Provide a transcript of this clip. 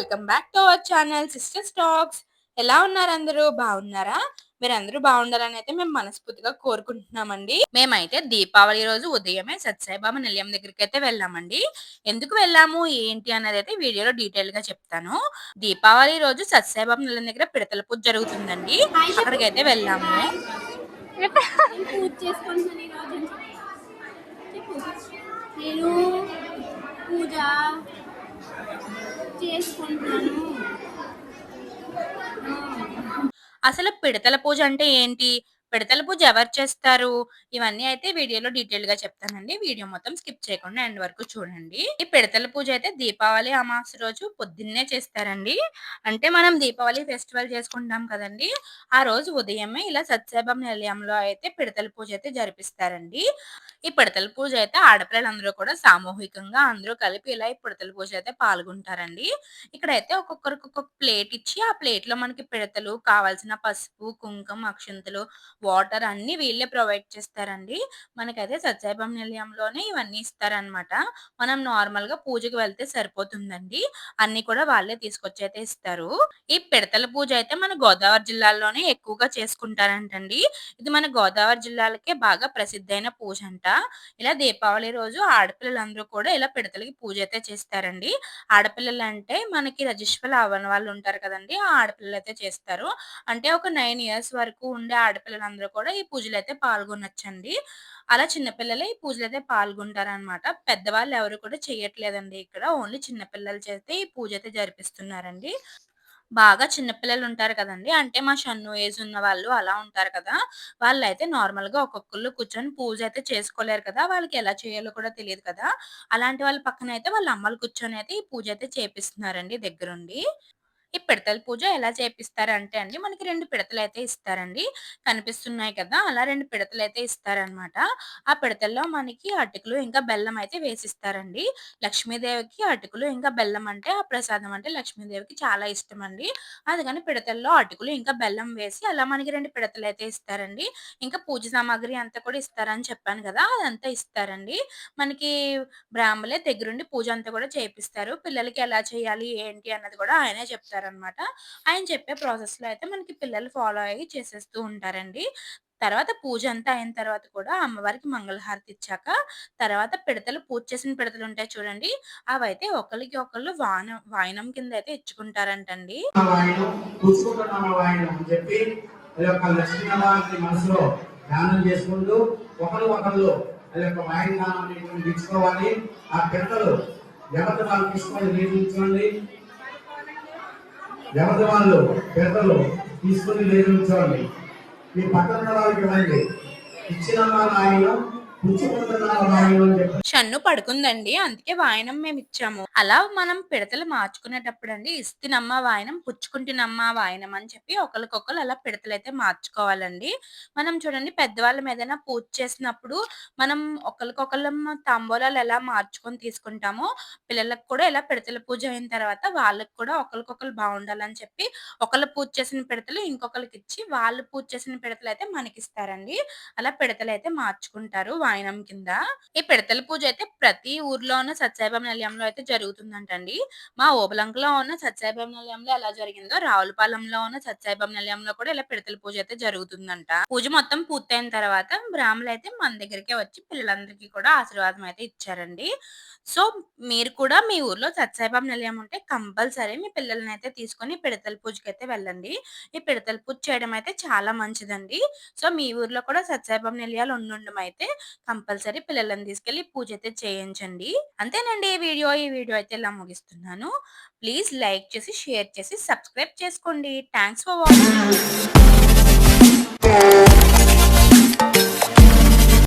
Welcome back to our channel sister stacks ఎలా ఉన్నారు అందరూ? బాగున్నారా? మీరు అందరూ బాగుండాలని అయితే మేము మనస్ఫూర్తిగా కోరుకుంటున్నామండి. మేమైతే దీపావళి రోజు ఉదయమే సత్సాయిబాబా నిలయం దగ్గరికి అయితే వెళ్ళామండి. ఎందుకు వెళ్ళాము? ఏంటి అన్నది అయితే వీడియోలో డీటెయిల్గా చెప్తాను. దీపావళి రోజు సత్సాయిబాబా నిలయం దగ్గర పిడతల పూజ జరుగుతుందండి. అక్కడికైతే వెళ్ళాము. నేను పూజ చేసుకుంటున్నాను అసలు పిడతల పూజ అంటే ఏంటి? పిడతల పూజ ఎవరు చేస్తారు? ఇవన్నీ అయితే వీడియోలో డీటెయిల్గా చెప్తానండి. వీడియో మొత్తం స్కిప్ చేయకుండా ఎండ్ వరకు చూడండి. ఈ పిడతల పూజ అయితే దీపావళి అమావాస్య రోజు పొద్దున్నే చేస్తారండి. అంటే మనం దీపావళి ఫెస్టివల్ చేసుకుంటాం కదండి. ఆ రోజు ఉదయమే ఇలా సత్యసాయిబాబా నిలయంలో అయితే పిడతల పూజ అయితే జరిపిస్తారండి. ఈ పిడతల పూజ అయితే ఆడపిల్లలందరూ కూడా సామూహికంగా అందరూ కలిపి ఇలా ఈ పిడతల పూజ అయితే పాల్గొంటారండి. ఇక్కడైతే ఒక్కొక్కరికి ఒక్కొక్క ప్లేట్ ఇచ్చి ఆ ప్లేట్లో మనకి పిడతలు కావాల్సిన పసుపు కుంకుమ అక్షంతలు వాటర్ అన్ని వీళ్ళే ప్రొవైడ్ చేస్తారండి. మనకైతే సత్యసాయిబాబా నిలయంలోనే ఇవన్నీ ఇస్తారనమాట మనం నార్మల్గా పూజకి వెళ్తే సరిపోతుందండి. అన్ని కూడా వాళ్ళే తీసుకొచ్చి అయితే ఇస్తారు. ఈ పిడతల పూజ అయితే మన గోదావరి జిల్లాలోనే ఎక్కువగా చేసుకుంటారంటండి. ఇది మన గోదావరి జిల్లాలకే బాగా ప్రసిద్ధైన పూజ అంట. ఇలా దీపావళి రోజు ఆడపిల్లలందరూ కూడా ఇలా పిడతలకి పూజ అయితే చేస్తారండి. ఆడపిల్లలు అంటే మనకి రజిస్వల్ అవ్వని వాళ్ళు ఉంటారు కదండి ఆ ఆడపిల్లలు అయితే చేస్తారు. అంటే ఒక నైన్ ఇయర్స్ వరకు ఉండే ఆడపిల్లలందరూ కూడా ఈ పూజలు అయితే పాల్గొనొచ్చండి. అలా చిన్నపిల్లలే ఈ పూజలు అయితే పాల్గొంటారనమాట పెద్దవాళ్ళు ఎవరు కూడా చేయట్లేదండి ఇక్కడ. ఓన్లీ చిన్నపిల్లలు చేస్తే ఈ పూజ అయితే జరిపిస్తున్నారండి. బాగా చిన్నపిల్లలు ఉంటారు కదండి. అంటే మా షన్ను ఏజ్ ఉన్న వాళ్ళు అలా ఉంటారు కదా. వాళ్ళు నార్మల్గా ఒక్కొక్కళ్ళు కూర్చొని పూజ అయితే చేసుకోలేరు కదా. వాళ్ళకి ఎలా చేయాలో కూడా తెలియదు కదా. అలాంటి వాళ్ళ పక్కన అయితే వాళ్ళ అమ్మలు కూర్చొని అయితే ఈ పూజ అయితే చేపిస్తున్నారండి దగ్గరుండి. ఈ పిడతల పూజ ఎలా చేపిస్తారంటే అండి మనకి రెండు పిడతలు అయితే ఇస్తారండి. కనిపిస్తున్నాయి కదా అలా రెండు పిడతలు అయితే ఇస్తారనమాట. ఆ పిడతల్లో మనకి అటుకులు ఇంకా బెల్లం అయితే వేసిస్తారండి. లక్ష్మీదేవికి అటుకులు ఇంకా బెల్లం అంటే ఆ ప్రసాదం అంటే లక్ష్మీదేవికి చాలా ఇష్టం అండి అందుకని పిడతల్లో అటుకులు ఇంకా బెల్లం వేసి అలా మనకి రెండు పిడతలు అయితే ఇస్తారండి. ఇంకా పూజ సామాగ్రి అంతా కూడా ఇస్తారని చెప్పాను కదా అదంతా ఇస్తారండి. మనకి బ్రాహ్మలే దగ్గరుండి పూజ అంతా కూడా చేపిస్తారు. పిల్లలకి ఎలా చేయాలి ఏంటి అన్నది కూడా ఆయనే చెప్తారు. చెప్తారనమాట ఆయన చెప్పే ప్రాసెస్లో అయితే మనకి పిల్లలు ఫాలో అయ్యి చేసేస్తూ ఉంటారండి. తర్వాత పూజ అంతా అయిన తర్వాత కూడా అమ్మవారికి మంగళహారతి ఇచ్చాక తర్వాత పిడతలు పూజ చేసిన పిడతలు ఉంటాయి చూడండి. అవైతే ఒకరికి ఒకళ్ళు వాన వాయనం కింద అయితే ఇచ్చుకుంటారంటండి. మనసులో ధ్యానం చేసుకుంటూ ఒకరు ఒకళ్ళు యొక్క ఆ పిడతలు ఎవరి వాళ్ళు తీసుకొని నీరు యజమానులు ఎవరి తీసుకుని పిడతలు తీసుకొని మీ పక్కన ఉన్న వాళ్ళకి ఇవ్వండి ఇచ్చిన నాయన షన్ను పడుకుందండి. అందుకే వాయనం మేము ఇచ్చాము. అలా మనం పిడతలు మార్చుకునేటప్పుడు అండి ఇస్తున్నమ్మ వాయనం పుచ్చుకుంటున్నమ్మ వాయనం అని చెప్పి ఒకరికొకరు అలా పిడతలు అయితే మార్చుకోవాలండి. మనం చూడండి పెద్దవాళ్ళ ఏదైనా పూజ చేసినప్పుడు మనం ఒకరికొకళ్ళం తాంబూలాలు ఎలా మార్చుకొని తీసుకుంటామో పిల్లలకు కూడా ఇలా పిడతల పూజ అయిన తర్వాత వాళ్ళకి కూడా ఒకరికొకరు బాగుండాలని చెప్పి ఒకళ్ళు పూజ చేసిన పిడతలు ఇంకొకరికి ఇచ్చి వాళ్ళు పూజ చేసిన పిడతలు అయితే మనకిస్తారండి. అలా పిడతలు అయితే మార్చుకుంటారు. వాయనం కింద ఈ పిడతల పూజ అయితే ప్రతి ఊర్లో ఉన్న సత్సాయిబాబా నిలయంలో అయితే జరుగుతుందంటండి. మా ఓబలంకలో ఉన్న సత్సాయిబాబా నిలయంలో ఎలా జరిగిందో రావులపాలెంలో ఉన్న సత్సాయిబాబా నిలయంలో కూడా ఇలా పిడతల పూజ అయితే జరుగుతుందంట. పూజ మొత్తం పూర్తయిన తర్వాత బ్రాహ్మలు అయితే మన దగ్గరికే వచ్చి పిల్లలందరికీ కూడా ఆశీర్వాదం అయితే ఇచ్చారండి. సో మీరు కూడా మీ ఊర్లో సత్సాయిబాబా నిలయం ఉంటే కంపల్సరీ మీ పిల్లల్ని అయితే తీసుకొని పిడతల పూజకి అయితే వెళ్ళండి. ఈ పిడతల పూజ చేయడం అయితే చాలా మంచిదండి. సో మీ ఊర్లో కూడా సత్సాయిబాబా నిలయాలు ఉండడం అయితే కంపల్సరీ పిల్లలను తీసుకెళ్ళి పూజ అయితే చేయించండి. అంతేనండి ఈ వీడియో. ఈ వీడియో అయితే ఇలా ముగిస్తున్నాను. ప్లీజ్ లైక్ చేసి షేర్ చేసి సబ్స్క్రైబ్ చేసుకోండి. Thanks for watching.